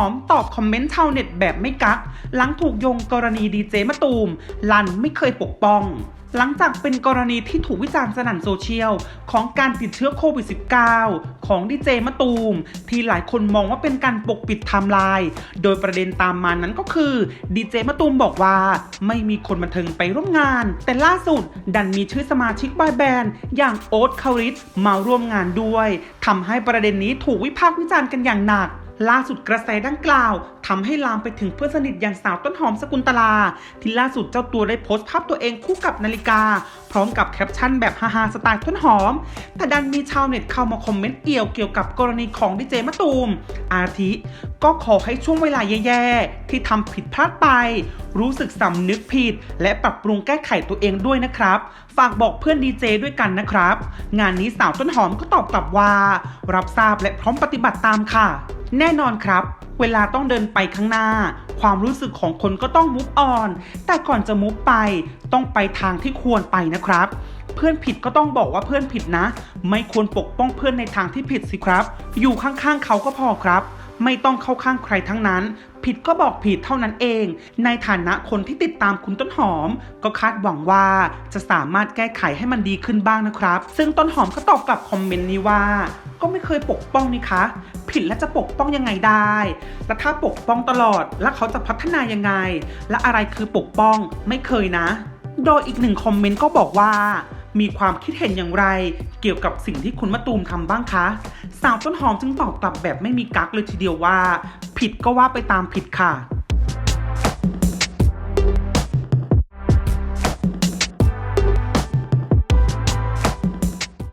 อมตอบคอมเมนต์ชาวเน็ตแบบไม่กัก หลังถูกโยงกรณีดีเจมะตูม ลันไม่เคยปกป้องหลังจากเป็นกรณีที่ถูกวิจารณ์สนั่นโซเชียล ของการติดเชื้อโควิด -19 ของดีเจมะตูม ที่หลายคนมองว่าเป็นการปกปิดไทม์ไลน์โดยประเด็นตามมานั้นก็คือดีเจมะตูมบอกว่า ไม่มีคนบันเทิงไปร่วมงาน แต่ล่าสุดดันมีชื่อสมาชิกบอยแบนด์อย่างโอ๊ตคาริสมาร่วมงานด้วยทำให้ประเด็นนี้ถูกวิพากษ์วิจารณ์กันอย่างหนัก ล่าสุดกระแสดังกล่าวทำให้ลามไปถึงเพื่อนสนิทอย่างสาวต้นหอมสกุลตลา ที่ล่าสุดเจ้าตัวได้โพสต์ภาพตัวเองคู่กับนาฬิกา พร้อมกับแคปชั่นแบบฮาๆสไตล์ต้นหอม แต่ดันมีชาวเน็ตเข้ามาคอมเมนต์เอี่ยวเกี่ยวกับกรณีของดีเจมะตูม อาทิ ก็ขอให้ช่วงเวลาแย่ๆ ที่ทำผิดพลาดไป รู้สึกสำนึกผิด และปรับปรุงแก้ไขตัวเองด้วยนะครับ ฝากบอกเพื่อนดีเจด้วยกันนะครับ งานนี้สาวต้นหอมก็ตอบกลับว่า รับทราบและพร้อมปฏิบัติตามค่ะ แน่นอนครับ เวลาต้องเดินไปข้างหน้า ความรู้สึกของคนก็ต้องมุฟออน แต่ก่อนจะมุฟไป ต้องไปทางที่ควรไปนะครับ เพื่อนผิดก็ต้องบอกว่าเพื่อนผิดนะ ไม่ควรปกป้องเพื่อนในทางที่ผิดสิครับ อยู่ข้างๆเขาก็พอครับ ไม่ต้องเข้าข้างใครทั้งนั้น ผิดก็บอกผิดเท่านั้นเอง ในฐานะคนที่ติดตามคุณต้นหอม ก็คาดหวังว่าจะสามารถแก้ไขให้มันดีขึ้นบ้างนะครับ ซึ่งต้นหอมก็ตอบกลับคอมเมนต์นี้ว่า ก็ไม่เคยปกป้องนี่คะ ผิดแล้วจะปกป้องยังไงได้ แล้วถ้าปกป้องตลอด แล้วเขาจะพัฒนายังไง และอะไรคือปกป้องไม่เคยนะ โดยอีกหนึ่งคอมเมนต์ก็บอกว่า มีความคิดเห็นอย่างไร เกี่ยวกับสิ่งที่คุณมะตูมทำบ้างคะ สาวต้นหอมจึงตอบกลับแบบไม่มีกั๊กเลยทีเดียวว่า ผิดก็ว่าไปตามผิดค่ะ